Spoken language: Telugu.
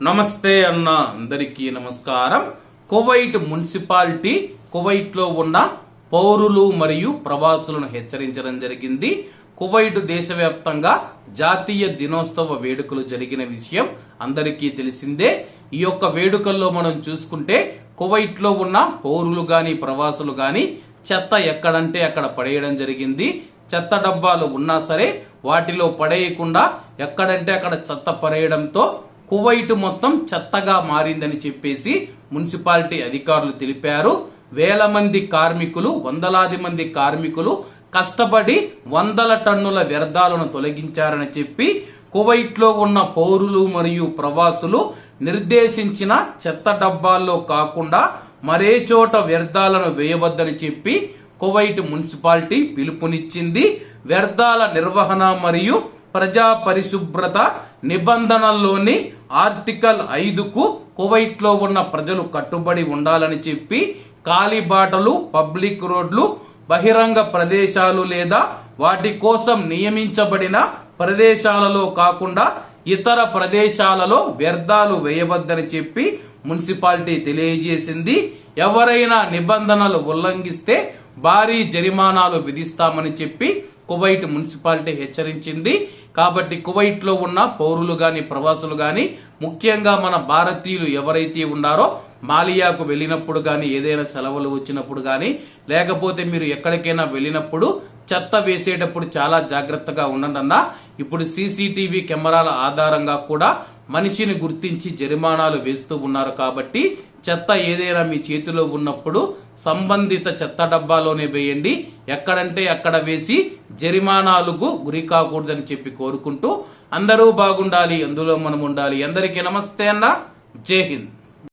నమస్తే అన్న అందరికీ నమస్కారం. కువైట్ మున్సిపాలిటీ కువైట్లో ఉన్న పౌరులు మరియు ప్రవాసులను హెచ్చరించడం జరిగింది. కువైట్ దేశవ్యాప్తంగా జాతీయ దినోత్సవ వేడుకలు జరిగిన విషయం అందరికీ తెలిసిందే. ఈ యొక్క వేడుకల్లో మనం చూసుకుంటే కువైట్లో ఉన్న పౌరులు గాని ప్రవాసులు గాని చెత్త ఎక్కడంటే అక్కడ పడేయడం జరిగింది. చెత్త డబ్బాలు ఉన్నా సరే వాటిలో పడేయకుండా ఎక్కడంటే అక్కడ చెత్త పడేయడంతో కువైట్ మొత్తం చెత్తగా మారిందని చెప్పేసి మున్సిపాలిటీ అధికారులు తెలిపారు. వేల మంది కార్మికులు వందలాది మంది కార్మికులు కష్టపడి వందల టన్నుల వ్యర్థాలను తొలగించారని చెప్పి కువైట్లో ఉన్న పౌరులు మరియు ప్రవాసులు నిర్దేశించిన చెత్త డబ్బాల్లో కాకుండా మరే చోట వ్యర్థాలను వేయవద్దని చెప్పి కువైట్ మున్సిపాలిటీ పిలుపునిచ్చింది. వ్యర్థాల నిర్వహణ మరియు ప్రజా పరిశుభ్రత నిబంధనల్లోని ఆర్టికల్ ఐదుకు కువైట్లో ఉన్న ప్రజలు కట్టుబడి ఉండాలని చెప్పి కాలిబాటలు పబ్లిక్ రోడ్లు బహిరంగ ప్రదేశాలు లేదా వాటి కోసం నియమించబడిన ప్రదేశాలలో కాకుండా ఇతర ప్రదేశాలలో వ్యర్థాలు వేయవద్దని చెప్పి మున్సిపాలిటీ తెలియజేసింది. ఎవరైనా నిబంధనలు ఉల్లంఘిస్తే భారీ జరిమానాలు విధిస్తామని చెప్పి కువైట్ మున్సిపాలిటీ హెచ్చరించింది. కాబట్టి కువైట్లో ఉన్న పౌరులు గాని ప్రవాసులు గాని ముఖ్యంగా మన భారతీయులు ఎవరైతే ఉన్నారో మాలియాకు వెళ్ళినప్పుడు గాని ఏదైనా సెలవులు వచ్చినప్పుడు గాని లేకపోతే మీరు ఎక్కడికైనా వెళ్ళినప్పుడు చెత్త వేసేటప్పుడు చాలా జాగ్రత్తగా ఉండండి అన్న. ఇప్పుడు సీసీటీవీ కెమెరాల ఆధారంగా కూడా మనిషిని గుర్తించి జరిమానాలు వేస్తూ ఉన్నారు కాబట్టి చెత్త ఏదైనా మీ చేతిలో ఉన్నప్పుడు సంబంధిత చెత్త డబ్బాలోనే వేయండి. ఎక్కడంటే అక్కడ వేసి జరిమానాలకు గురి కాకూడదని చెప్పి కోరుకుంటూ అందరూ బాగుండాలి అందులో మనం ఉండాలి అందరికీ నమస్తే అన్న. జై హింద్.